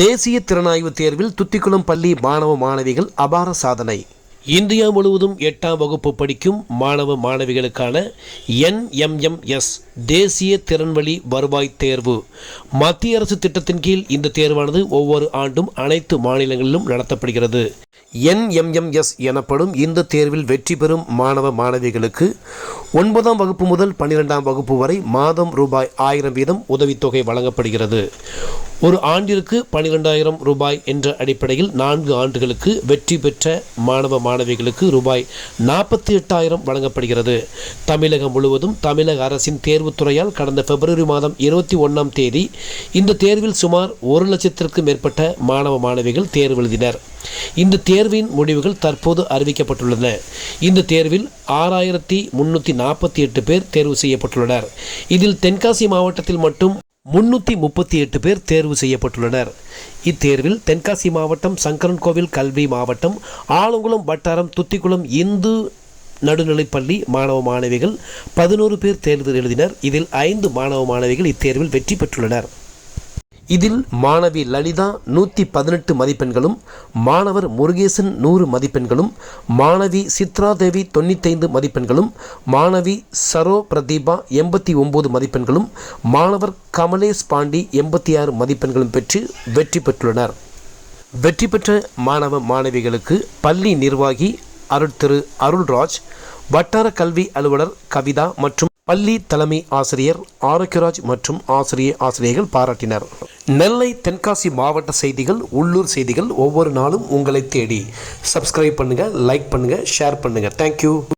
தேசிய திறனாய்வு தேர்வில் துத்திக்குளம் பள்ளி மாணவ மாணவிகள் அபார சாதனை. இந்தியா முழுவதும் எட்டாம் வகுப்பு படிக்கும் மாணவ மாணவிகளுக்கான என்எம்எம்எஸ் தேசிய திறன்வழி வருவாய் தேர்வு. மத்திய அரசு திட்டத்தின் கீழ் இந்த தேர்வானது ஒவ்வொரு ஆண்டும் அனைத்து மாநிலங்களிலும் நடத்தப்படுகிறது. என்எம்எம்எஸ் எனப்படும் இந்த தேர்வில் வெற்றி பெறும் மாணவ மாணவிகளுக்கு ஒன்பதாம் வகுப்பு முதல் பன்னிரெண்டாம் வகுப்பு வரை மாதம் ரூபாய் ஆயிரம் வீதம் உதவித்தொகை வழங்கப்படுகிறது. ஒரு ஆண்டிற்கு பன்னிரெண்டாயிரம் ரூபாய் என்ற அடிப்படையில் நான்கு ஆண்டுகளுக்கு வெற்றி பெற்ற மாணவ மாணவிகளுக்கு ரூபாய் நாற்பத்தி எட்டாயிரம் வழங்கப்படுகிறது. தமிழகம் முழுவதும் தமிழக அரசின் தேர்வுத்துறையால் கடந்த பிப்ரவரி மாதம் இருபத்தி ஒன்றாம் தேதி இந்த தேர்வில் சுமார் ஒரு லட்சத்திற்கும் மேற்பட்ட மாணவ மாணவிகள் தேர்வு எழுதினர். இந்த தேர்வின் முடிவுகள் தற்போது அறிவிக்கப்பட்டுள்ளன. இந்த தேர்வில் ஆறாயிரத்தி முன்னூற்றி நாற்பத்தி எட்டு பேர் தேர்வு செய்யப்பட்டுள்ளனர். இதில் தென்காசி மாவட்டத்தில் மட்டும் முன்னூற்றி முப்பத்தி எட்டு பேர் தேர்வு செய்யப்பட்டுள்ளனர். இத்தேர்வில் தென்காசி மாவட்டம் சங்கரன்கோவில் கல்வி மாவட்டம் ஆலங்குளம் வட்டாரம் துத்திக்குளம் இந்து நடுநிலைப்பள்ளி மாணவ மாணவிகள் பதினோரு பேர் தேர்வு எழுதினர். இதில் ஐந்து மாணவ மாணவிகள் இத்தேர்வில் வெற்றி பெற்றுள்ளனர். இதில் மாணவி லலிதா நூற்றி பதினெட்டு மதிப்பெண்களும் மாணவர் முருகேசன் நூறு மதிப்பெண்களும் மாணவி சித்ராதேவி தொண்ணூத்தைந்து மதிப்பெண்களும் மாணவி சரோ பிரதீபா எண்பத்தி ஒம்பது மதிப்பெண்களும் மாணவர் கமலேஷ் பாண்டி எண்பத்தி ஆறு மதிப்பெண்களும் பெற்று வெற்றி பெற்றுள்ளனர். வெற்றி பெற்ற மாணவ மாணவிகளுக்கு பள்ளி நிர்வாகி அருள் திரு அருள்ராஜ் வட்டார கல்வி அலுவலர் கவிதா மற்றும் பள்ளி தலைமை ஆசிரியர் ஆரோக்கியராஜ் மற்றும் ஆசிரிய ஆசிரியர்கள் பாராட்டினர். நெல்லை தென்காசி மாவட்ட செய்திகள் உள்ளூர் செய்திகள் ஒவ்வொரு நாளும் உங்களை தேடி. சப்ஸ்கிரைப் பண்ணுங்கள் லைக் பண்ணுங்கள் ஷேர் பண்ணுங்கள் தேங்க்யூ